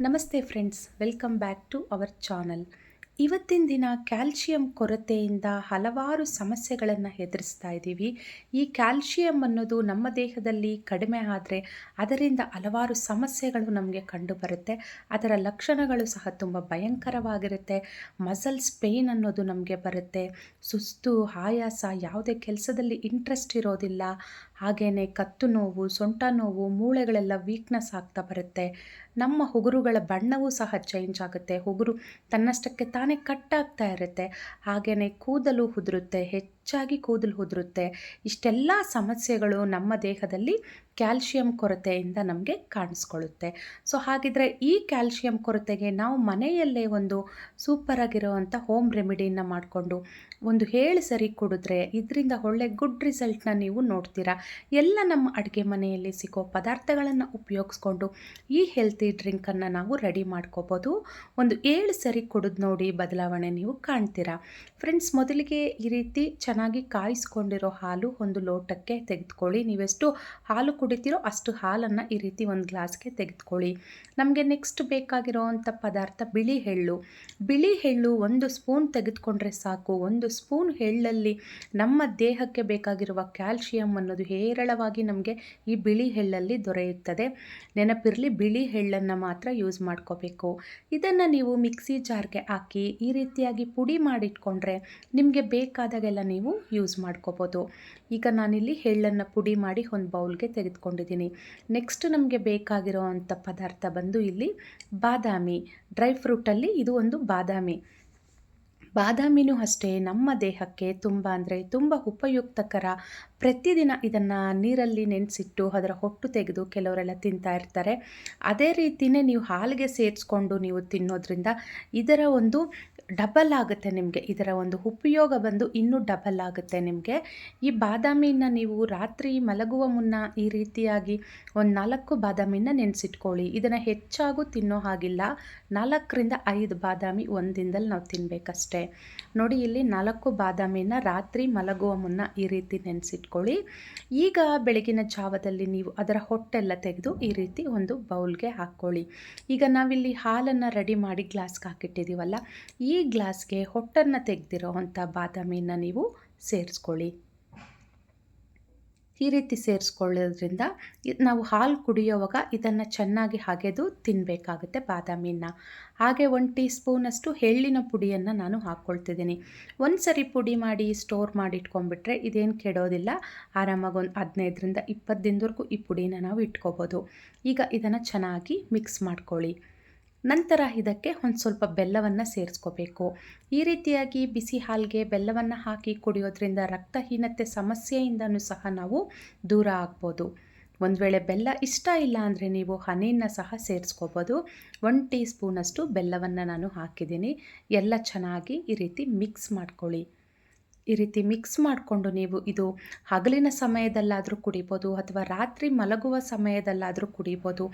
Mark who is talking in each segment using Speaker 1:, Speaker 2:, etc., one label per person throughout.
Speaker 1: ನಮಸ್ತೆ friends, welcome back to our channel. ಇವತ್ತಿನ ದಿನ ಕ್ಯಾಲ್ಶಿಯಂ ಕೊರತೆಯಿಂದ ಹಲವಾರು ಸಮಸ್ಯೆಗಳನ್ನು ಎದುರಿಸ್ತಾ ಇದ್ದೀವಿ. ಈ ಕ್ಯಾಲ್ಶಿಯಂ ಅನ್ನೋದು ನಮ್ಮ ದೇಹದಲ್ಲಿ ಕಡಿಮೆ ಆದರೆ ಅದರಿಂದ ಹಲವಾರು ಸಮಸ್ಯೆಗಳು ನಮಗೆ ಕಂಡುಬರುತ್ತೆ ಅದರ ಲಕ್ಷಣಗಳು ಸಹ ತುಂಬ ಭಯಂಕರವಾಗಿರುತ್ತೆ. ಮಸಲ್ಸ್ ಪೇಯ್ನ್ ಅನ್ನೋದು ನಮಗೆ ಬರುತ್ತೆ. ಸುಸ್ತು, ಆಯಾಸ ಯಾವುದೇ ಕೆಲಸದಲ್ಲಿ ಇಂಟ್ರೆಸ್ಟ್ ಇರೋದಿಲ್ಲ. ಹಾಗೆಯೇ ಕತ್ತು ನೋವು, ಸೊಂಟ ನೋವು, ಮೂಳೆಗಳೆಲ್ಲ ವೀಕ್ನೆಸ್ ಆಗ್ತಾ ಬರುತ್ತೆ. ನಮ್ಮ ಉಗುರುಗಳ ಬಣ್ಣವೂ ಸಹ ಚೇಂಜ್ ಆಗುತ್ತೆ. ಉಗುರು ತನ್ನಷ್ಟಕ್ಕೆ ತಾನೇ ಕಟ್ಟಾಗ್ತಾ ಇರುತ್ತೆ. ಹಾಗೆಯೇ ಕೂದಲು ಉದುರುತ್ತೆ ಹೆಚ್ಚಾಗಿ ಕೂದಲು ಉದುರುತ್ತೆ. ಇಷ್ಟೆಲ್ಲ ಸಮಸ್ಯೆಗಳು ನಮ್ಮ ದೇಹದಲ್ಲಿ ಕ್ಯಾಲ್ಶಿಯಂ ಕೊರತೆಯಿಂದ ನಮಗೆ ಕಾಣಿಸ್ಕೊಳ್ಳುತ್ತೆ. ಸೊ, ಹಾಗಿದ್ರೆ ಈ ಕ್ಯಾಲ್ಶಿಯಂ ಕೊರತೆಗೆ ನಾವು ಮನೆಯಲ್ಲೇ ಒಂದು ಸೂಪರ್ ಸೂಪರಾಗಿರೋವಂಥ ಹೋಮ್ ರೆಮಿಡಿಯನ್ನು ಮಾಡಿಕೊಂಡು ಒಂದು ಹೇಳು ಸರಿ ಕುಡಿದ್ರೆ ಇದರಿಂದ ಒಳ್ಳೆ ಗುಡ್ ರಿಸಲ್ಟ್ನ ನೀವು ನೋಡ್ತೀರಾ. ಎಲ್ಲ ನಮ್ಮ ಅಡುಗೆ ಮನೆಯಲ್ಲಿ ಸಿಗೋ ಪದಾರ್ಥಗಳನ್ನು ಉಪಯೋಗಿಸ್ಕೊಂಡು ಈ ಹೆಲ್ತಿ ಡ್ರಿಂಕನ್ನು ನಾವು ರೆಡಿ ಮಾಡ್ಕೋಬೋದು. ಒಂದು ಏಳು ಸರಿ ಕುಡಿದು ನೋಡಿ ಬದಲಾವಣೆ ನೀವು ಕಾಣ್ತೀರಾ. ಫ್ರೆಂಡ್ಸ್, ಮೊದಲಿಗೆ ಈ ರೀತಿ ಚೆನ್ನಾಗಿ ಕಾಯಿಸ್ಕೊಂಡಿರೋ ಹಾಲು ಒಂದು ಲೋಟಕ್ಕೆ ತೆಗೆದುಕೊಳ್ಳಿ. ನೀವೆಷ್ಟು ಹಾಲು ಕುಡಿತೀರೋ ಅಷ್ಟು ಹಾಲನ್ನು ಈ ರೀತಿ ಒಂದು ಗ್ಲಾಸ್ಗೆ ತೆಗೆದುಕೊಳ್ಳಿ. ನಮಗೆ ನೆಕ್ಸ್ಟ್ ಬೇಕಾಗಿರೋವಂಥ ಪದಾರ್ಥ ಬಿಳಿ ಎಳ್ಳು. ಬಿಳಿ ಎಳ್ಳು ಒಂದು ಸ್ಪೂನ್ ತೆಗೆದುಕೊಂಡ್ರೆ ಸಾಕು. ಒಂದು ಸ್ಪೂನ್ ಎಳ್ಳಲ್ಲಿ ನಮ್ಮ ದೇಹಕ್ಕೆ ಬೇಕಾಗಿರುವ ಕ್ಯಾಲ್ಶಿಯಂ ಅನ್ನೋದು ಹೇರಳವಾಗಿ ನಮಗೆ ಈ ಬಿಳಿ ಎಳ್ಳಲ್ಲಿ ದೊರೆಯುತ್ತದೆ. ನೆನಪಿರಲಿ, ಬಿಳಿ ಎಳ್ಳನ್ನು ಮಾತ್ರ ಯೂಸ್ ಮಾಡ್ಕೋಬೇಕು. ಇದನ್ನು ನೀವು ಮಿಕ್ಸಿ ಜಾರ್ಗೆ ಹಾಕಿ ಈ ರೀತಿಯಾಗಿ ಪುಡಿ ಮಾಡಿಟ್ಕೊಂಡ್ರೆ ನಿಮಗೆ ಬೇಕಾದಾಗೆಲ್ಲ ನೀವು ಯೂಸ್ ಮಾಡ್ಕೋಬೋದು. ಈಗ ನಾನಿಲ್ಲಿ ಎಳ್ಳನ್ನು ಪುಡಿ ಮಾಡಿ ಒಂದು ಬೌಲ್ಗೆ ತೆಗೆದುಕೊಂಡಿದ್ದೀನಿ. ನೆಕ್ಸ್ಟ್ ನಮಗೆ ಬೇಕಾಗಿರೋ ಅಂಥ ಪದಾರ್ಥ ಬಂದು ಇಲ್ಲಿ ಬಾದಾಮಿ. ಡ್ರೈ ಫ್ರೂಟಲ್ಲಿ ಇದು ಒಂದು ಬಾದಾಮಿ. ಬಾದಾಮಿನೂ ಅಷ್ಟೇ ನಮ್ಮ ದೇಹಕ್ಕೆ ತುಂಬ ಅಂದರೆ ತುಂಬ ಉಪಯುಕ್ತಕರ. ಪ್ರತಿದಿನ ಇದನ್ನು ನೀರಲ್ಲಿ ನೆನೆಸಿಟ್ಟು ಅದರ ಹೊಟ್ಟು ತೆಗೆದು ಕೆಲವರೆಲ್ಲ ತಿಂತಾ ಇರ್ತಾರೆ. ಅದೇ ರೀತಿಯೇ ನೀವು ಹಾಲಿಗೆ ಸೇರಿಸ್ಕೊಂಡು ನೀವು ತಿನ್ನೋದ್ರಿಂದ ಇದರ ಒಂದು ಡಬಲ್ ಆಗುತ್ತೆ ನಿಮಗೆ. ಇದರ ಒಂದು ಉಪಯೋಗ ಬಂದು ಇನ್ನೂ ಡಬಲ್ ಆಗುತ್ತೆ ನಿಮಗೆ. ಈ ಬಾದಾಮಿನ ನೀವು ರಾತ್ರಿ ಮಲಗುವ ಮುನ್ನ ಈ ರೀತಿಯಾಗಿ ಒಂದು ನಾಲ್ಕು ಬಾದಾಮಿನ ನೆನೆಸಿಟ್ಕೊಳ್ಳಿ. ಇದನ್ನು ಹೆಚ್ಚಾಗೂ ತಿನ್ನೋ ಹಾಗಿಲ್ಲ. ನಾಲ್ಕರಿಂದ ಐದು ಬಾದಾಮಿ ಒಂದು ದಿನದಲ್ಲಿ ನಾವು ತಿನ್ನಬೇಕಷ್ಟೇ ನೋಡಿ, ಇಲ್ಲಿ ನಾಲ್ಕು ಬಾದಾಮಿನ ರಾತ್ರಿ ಮಲಗುವ ಮುನ್ನ ಈ ರೀತಿ ನೆನೆಸಿಟ್ಕೊಳ್ಳಿ. ಈಗ ಬೆಳಗಿನ ಜಾವದಲ್ಲಿ ನೀವು ಅದರ ಹೊಟ್ಟೆಲ್ಲ ತೆಗೆದು ಈ ರೀತಿ ಒಂದು ಬೌಲ್ಗೆ ಹಾಕ್ಕೊಳ್ಳಿ. ಈಗ ನಾವಿಲ್ಲಿ ಹಾಲನ್ನು ರೆಡಿ ಮಾಡಿ ಗ್ಲಾಸ್ಗೆ ಹಾಕಿಟ್ಟಿದ್ದೀವಲ್ಲ ಈ ಗ್ಲಾಸ್ಗೆ ಹೊಟ್ಟನ್ನು ತೆಗೆದಿರೋ ಅಂಥ ಬಾದಾಮಿನ ನೀವು ಸೇರಿಸ್ಕೊಳ್ಳಿ. ಈ ರೀತಿ ಸೇರಿಸ್ಕೊಳ್ಳೋದ್ರಿಂದ ನಾವು ಹಾಲು ಕುಡಿಯೋವಾಗ ಇದನ್ನು ಚೆನ್ನಾಗಿ ಹಾಗೆದು ತಿನ್ನಬೇಕಾಗುತ್ತೆ ಬಾದಾಮಿನ ಹಾಗೆ ಒಂದು ಟೀ ಸ್ಪೂನಷ್ಟು ಎಳ್ಳಿನ ಪುಡಿಯನ್ನು ನಾನು ಹಾಕ್ಕೊಳ್ತಿದ್ದೀನಿ. ಒಂದು ಸರಿ ಪುಡಿ ಮಾಡಿ ಸ್ಟೋರ್ ಮಾಡಿ ಇಟ್ಕೊಂಡ್ಬಿಟ್ರೆ ಇದೇನು ಕೆಡೋದಿಲ್ಲ. ಆರಾಮಾಗಿ ಒಂದು ಹದಿನೈದರಿಂದ ಇಪ್ಪತ್ತು ದಿನದವರೆಗೂ ಈ ಪುಡಿನ ನಾವು ಇಟ್ಕೋಬೋದು. ಈಗ ಇದನ್ನು ಚೆನ್ನಾಗಿ ಮಿಕ್ಸ್ ಮಾಡ್ಕೊಳ್ಳಿ. ನಂತರ ಇದಕ್ಕೆ ಒಂದು ಸ್ವಲ್ಪ ಬೆಲ್ಲವನ್ನು ಸೇರಿಸ್ಕೋಬೇಕು. ಈ ರೀತಿಯಾಗಿ ಬಿಸಿ ಹಾಲಿಗೆ ಬೆಲ್ಲವನ್ನು ಹಾಕಿ ಕುಡಿಯೋದ್ರಿಂದ ರಕ್ತಹೀನತೆ ಸಮಸ್ಯೆಯಿಂದನೂ ಸಹ ನಾವು ದೂರ ಆಗ್ಬೋದು. ಒಂದು ವೇಳೆ ಬೆಲ್ಲ ಇಷ್ಟ ಇಲ್ಲ ಅಂದರೆ ನೀವು ಹನಿನ ಸಹ ಸೇರಿಸ್ಕೋಬೋದು. ಒನ್ ಟೀ ಸ್ಪೂನಷ್ಟು ಬೆಲ್ಲವನ್ನು ನಾನು ಹಾಕಿದ್ದೀನಿ. ಎಲ್ಲ ಚೆನ್ನಾಗಿ ಈ ರೀತಿ ಮಿಕ್ಸ್ ಮಾಡ್ಕೊಳ್ಳಿ. ಈ ರೀತಿ ಮಿಕ್ಸ್ ಮಾಡಿಕೊಂಡು ನೀವು ಇದು ಹಗಲಿನ ಸಮಯದಲ್ಲಾದರೂ ಕುಡಿಬೋದು ಅಥವಾ ರಾತ್ರಿ ಮಲಗುವ ಸಮಯದಲ್ಲಾದರೂ ಕುಡಿಬೋದು.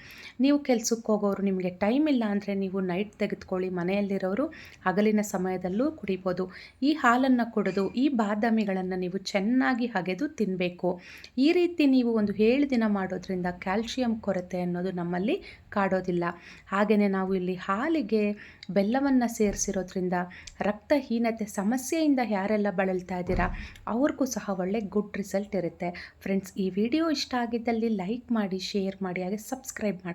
Speaker 1: ನೀವು ಕೆಲಸಕ್ಕೆ ಹೋಗೋರು ನಿಮಗೆ ಟೈಮ್ ಇಲ್ಲ ಅಂದರೆ ನೀವು ನೈಟ್ ತೆಗೆದುಕೊಳ್ಳಿ, ಮನೆಯಲ್ಲಿರೋರು ಹಗಲಿನ ಸಮಯದಲ್ಲೂ ಕುಡಿಬೋದು. ಈ ಹಾಲನ್ನು ಕುಡಿದು, ಈ ಬಾದಾಮಿಗಳನ್ನು ನೀವು ಚೆನ್ನಾಗಿ ಹಗೆದು ತಿನ್ನಬೇಕು ಈ ರೀತಿ ನೀವು ಒಂದು ಏಳು ದಿನ ಮಾಡೋದ್ರಿಂದ ಕ್ಯಾಲ್ಶಿಯಂ ಕೊರತೆ ಅನ್ನೋದು ನಮ್ಮಲ್ಲಿ ಕಾಡೋದಿಲ್ಲ. ಹಾಗೆಯೇ ನಾವು ಇಲ್ಲಿ ಹಾಲಿಗೆ ಬೆಲ್ಲವನ್ನು ಸೇರಿಸಿರೋದ್ರಿಂದ ರಕ್ತಹೀನತೆ ಸಮಸ್ಯೆಯಿಂದ ಯಾರೆಲ್ಲ ಬಳಲ್ತಾ ಇದ್ದೀರಾ? ಅವ್ರಿಗೂ ಸಹ ಒಳ್ಳೆ ಗುಡ್ ರಿಸಲ್ಟ್ ಇರುತ್ತೆ. ಫ್ರೆಂಡ್ಸ್ ಈ ವಿಡಿಯೋ ಇಷ್ಟ ಆಗಿದ್ದಲ್ಲಿ ಲೈಕ್ ಮಾಡಿ ಶೇರ್ ಮಾಡಿ, ಹಾಗೆ ಸಬ್ಸ್ಕ್ರೈಬ್ ಮಾಡಿ